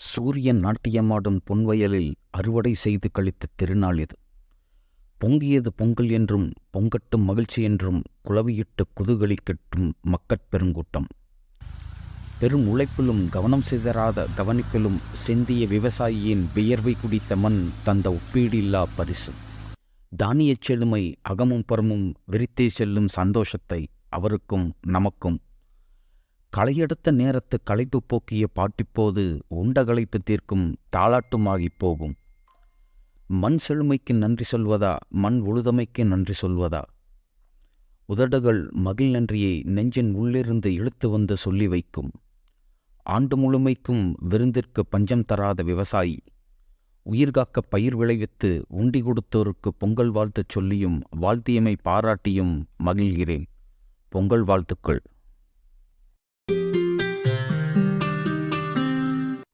சூரியன் நாட்டியமாடும் பொன்வயலில் அறுவடை செய்து கழித்த திருநாள் இது. பொங்கியது பொங்கல் என்றும் பொங்கட்டும் மகிழ்ச்சி என்றும் குளவியிட்டு குதூகலிக்கட்டும் மக்கட் பெருங்கூட்டம். பெரும் உழைப்பிலும் கவனம் சிதறாத கவனிப்பிலும் சிந்திய விவசாயியின் வியர்வை குடித்த மண் தந்த ஒப்பீடில்லா பரிசு. தானியச் செழுமை அகமும் புறமும் விரித்தே செல்லும் சந்தோஷத்தை அவருக்கும் நமக்கும் களையெடுத்த நேரத்து களைப்பு போக்கிய பாட்டிப்போது உண்ட களைப்பு தீர்க்கும் தாளாட்டுமாகிப் போகும். மண் செழுமைக்கு நன்றி சொல்வதா? மண் உழுதமைக்கு நன்றி சொல்வதா? உதடுகள் மகிழ் நன்றியை நெஞ்சின் உள்ளிருந்து இழுத்து வந்து சொல்லி வைக்கும். ஆண்டு முழுமைக்கும் விருந்திற்கு பஞ்சம் தராத விவசாயி. உயிர்காக்க பயிர் விளைவித்து உண்டி கொடுத்தோருக்கு பொங்கல் வாழ்த்துச் சொல்லியும் வாழ்த்தியமை பாராட்டியும் மகிழ்கிறேன். பொங்கல் வாழ்த்துக்கள்.